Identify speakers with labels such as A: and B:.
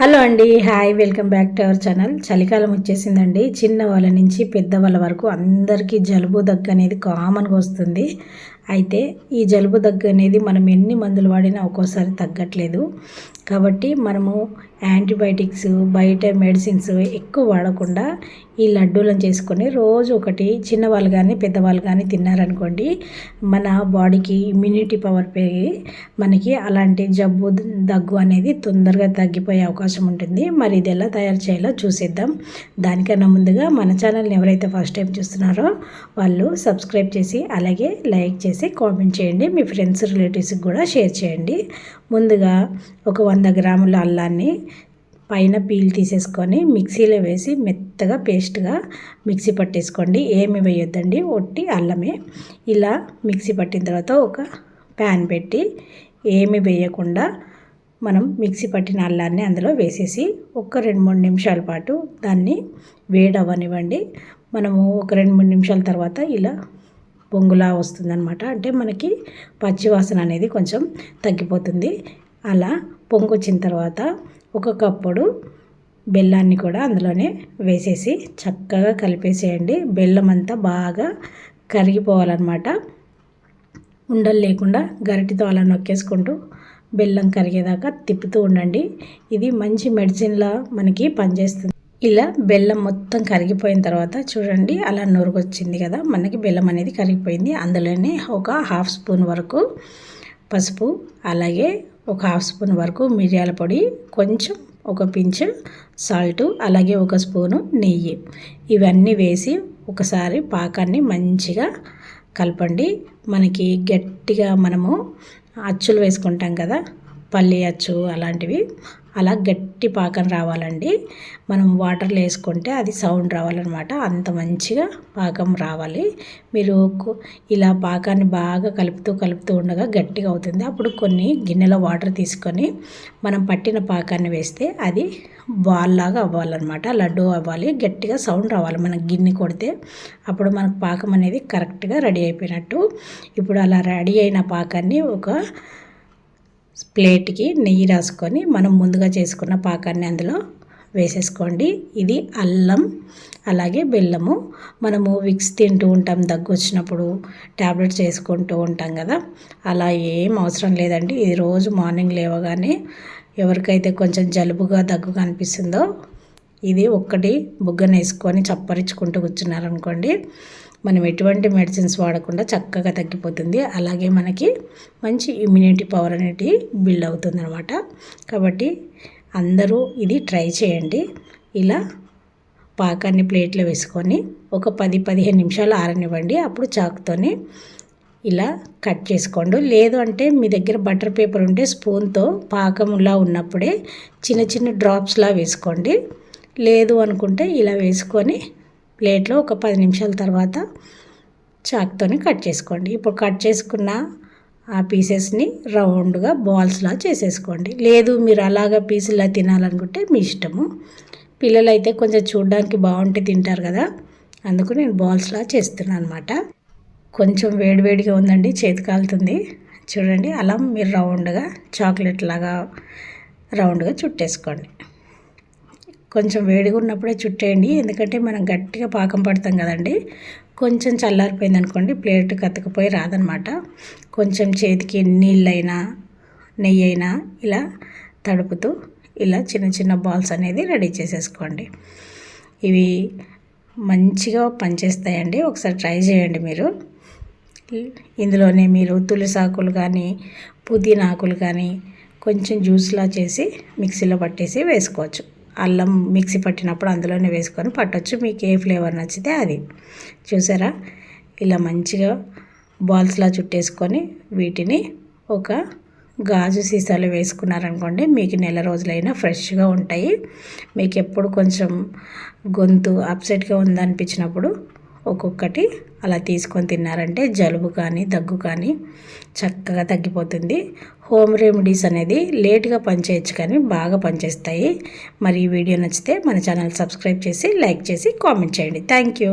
A: Hello అండి hi welcome back to our channel. చలికాలం వచ్చేసిందండి. చిన్న వాళ్ళ నుంచి పెద్ద వాళ్ళ వరకు అందరికీ జలుబు దగ్గు అనేది కామన్గా వస్తుంది. అయితే ఈ జలుబు దగ్గు అనేది మనం ఎన్ని మందులు వాడినా ఒక్కోసారి తగ్గట్లేదు. కాబట్టి మనము యాంటీబయాటిక్స్ బయట మెడిసిన్స్ ఎక్కువ వాడకుండా ఈ లడ్డూలను చేసుకొని రోజు ఒకటి చిన్నవాళ్ళు కానీ పెద్దవాళ్ళు కానీ తిన్నారనుకోండి మన బాడీకి ఇమ్యూనిటీ పవర్ పెరిగి మనకి అలాంటి జబ్బు దగ్గు అనేది తొందరగా తగ్గిపోయే అవకాశం ఉంటుంది. మరి ఇది ఎలా తయారు చేయాలో చూసేద్దాం. దానికన్నా ముందుగా మన ఛానల్ని ఎవరైతే ఫస్ట్ టైం చూస్తున్నారో వాళ్ళు సబ్స్క్రైబ్ చేసి అలాగే లైక్ చేసి కామెంట్ చేయండి. మీ ఫ్రెండ్స్ రిలేటివ్స్కి కూడా షేర్ చేయండి. ముందుగా ఒక వంద గ్రాముల అల్లాన్ని పైన పీల్ తీసేసుకొని మిక్సీలో వేసి మెత్తగా పేస్ట్గా మిక్సీ పట్టేసుకోండి. ఏమి వేయొద్దండి. ఒట్టి అల్లమే. ఇలా మిక్సీ పట్టిన తర్వాత ఒక ప్యాన్ పెట్టి ఏమి వేయకుండా మనం మిక్సీ పట్టిన అల్లాన్ని అందులో వేసేసి ఒక రెండు మూడు నిమిషాల పాటు దాన్ని వేడవనివ్వండి మనము ఒక రెండు మూడు నిమిషాల తర్వాత ఇలా పొంగులా వస్తుందన్నమాట. అంటే మనకి పచ్చివాసన అనేది కొంచెం తగ్గిపోతుంది. అలా పొంగు వచ్చిన తర్వాత ఒక కప్పుడు బెల్లాన్ని కూడా అందులోనే వేసేసి చక్కగా కలిపేసేయండి. బెల్లం అంతా బాగా కరిగిపోవాలన్నమాట. ఉండలు లేకుండా గరిటితో అలా నొక్కేసుకుంటూ బెల్లం కరిగేదాకా తిప్పుతూ ఉండండి. ఇది మంచి మెడిసిన్లా మనకి పనిచేస్తుంది. ఇలా బెల్లం మొత్తం కరిగిపోయిన తర్వాత చూడండి అలా నొరుగొచ్చింది కదా మనకి బెల్లం అనేది కరిగిపోయింది. అందులోనే ఒక హాఫ్ స్పూన్ వరకు పసుపు అలాగే ఒక హాఫ్ స్పూన్ వరకు మిరియాల పొడి కొంచెం ఒక పించ్ సాల్ట్ అలాగే ఒక స్పూను నెయ్యి. ఇవన్నీ వేసి ఒకసారి పాకాన్ని మంచిగా కలపండి. మనకి గట్టిగా మనము అచ్చులు వేసుకుంటాం కదా పల్లి అచ్చు అలాంటివి. అలా గట్టి పాకం రావాలండి. మనం వాటర్లో వేసుకుంటే అది సౌండ్ రావాలన్నమాట. అంత మంచిగా పాకం రావాలి. మీరు ఇలా పాకాన్ని బాగా కలుపుతూ కలుపుతూ ఉండగా గట్టిగా అవుతుంది. అప్పుడు కొన్ని గిన్నెలో వాటర్ తీసుకొని మనం పట్టిన పాకాన్ని వేస్తే అది బాల్ లాగా అవ్వాలన్నమాట. లడ్డు అవ్వాలి గట్టిగా సౌండ్ రావాలి. మనం గిన్నె కొడితే అప్పుడు మనకు పాకం అనేది కరెక్ట్గా రెడీ అయిపోయినట్టు. ఇప్పుడు అలా రెడీ అయిన పాకాన్ని ఒక ప్లేట్కి నెయ్యి రాసుకొని మనం ముందుగా చేసుకున్న పాకాన్ని అందులో వేసేసుకోండి. ఇది అల్లం అలాగే బెల్లము. మనము విక్స్ తింటూ ఉంటాం దగ్గు వచ్చినప్పుడు ట్యాబ్లెట్స్ వేసుకుంటూ ఉంటాం కదా. అలా ఏం అవసరం లేదండి. ఇది రోజు మార్నింగ్ లేవగానే ఎవరికైతే కొంచెం జలుబుగా దగ్గుగా అనిపిస్తుందో ఇది ఒక్కటి బుగ్గన వేసుకొని చప్పరించుకుంటూ కూర్చున్నారనుకోండి మనం ఎటువంటి మెడిసిన్స్ వాడకుండా చక్కగా తగ్గిపోతుంది. అలాగే మనకి మంచి ఇమ్యూనిటీ పవర్ అనేది బిల్డ్ అవుతుంది అనమాట కాబట్టి అందరూ ఇది ట్రై చేయండి. ఇలా పాకాన్ని ప్లేట్లో వేసుకొని ఒక పది పదిహేను నిమిషాలు ఆరనివ్వండి. అప్పుడు చాకుతోని ఇలా కట్ చేసుకోండి. లేదు అంటే మీ దగ్గర బటర్ పేపర్ ఉంటే స్పూన్తో పాకంలా ఉన్నప్పుడే చిన్న చిన్న డ్రాప్స్లా వేసుకోండి. లేదు అనుకుంటే ఇలా వేసుకొని ప్లేట్లో ఒక పది నిమిషాల తర్వాత చాక్తోని కట్ చేసుకోండి. ఇప్పుడు కట్ చేసుకున్న ఆ పీసెస్ని రౌండ్గా బాల్స్లా చేసేసుకోండి. లేదు మీరు అలాగా పీసులా తినాలనుకుంటే మీ ఇష్టము. పిల్లలు అయితే కొంచెం చూడడానికి బాగుంటే తింటారు కదా అందుకు నేను బాల్స్లా చేస్తున్నాను అనమాట కొంచెం వేడివేడిగా ఉందండి చేతి కాలుతుంది. చూడండి అలా మీరు రౌండ్గా చాక్లెట్ లాగా రౌండ్గా చుట్టేసుకోండి. కొంచెం వేడిగా ఉన్నప్పుడే చుట్టేయండి. ఎందుకంటే మనం గట్టిగా పాకం పడతాం కదండి. కొంచెం చల్లారిపోయింది అనుకోండి ప్లేట్ కతకపోయి రాదనమాట. కొంచెం చేతికి నీళ్ళైనా నెయ్యి అయినా ఇలా తడుపుతూ ఇలా చిన్న చిన్న బాల్స్ అనేది రెడీ చేసేసుకోండి. ఇవి మంచిగా పనిచేస్తాయండి. ఒకసారి ట్రై చేయండి మీరు. ఇందులోనే మీరు తులసాకులు కానీ పుదీనాకులు కానీ కొంచెం జ్యూస్లా చేసి మిక్సీలో పట్టేసి వేసుకోవచ్చు. అల్లం మిక్సీ పట్టినప్పుడు అందులోనే వేసుకొని పట్టొచ్చు. మీకు ఏ ఫ్లేవర్ నచ్చితే అది. చూసారా? ఇలా మంచిగా బాల్స్లా చుట్టేసుకొని వీటిని ఒక గాజు సీసాలు వేసుకున్నారనుకోండి మీకు నెల రోజులైనా ఫ్రెష్గా ఉంటాయి. మీకు ఎప్పుడు కొంచెం గొంతు అప్సెట్గా ఉందనిపించినప్పుడు ఒక్కొక్కటి అలా తీసుకొని తిన్నారంటే జలుబు కానీ దగ్గు కానీ చక్కగా తగ్గిపోతుంది. హోమ్ రెమెడీస్ అనేది లేట్గా పనిచేయచ్చు కానీ బాగా పనిచేస్తాయి. మరి ఈ వీడియో నచ్చితే మన ఛానల్ సబ్స్క్రైబ్ చేసి లైక్ చేసి కామెంట్ చేయండి. Thank you.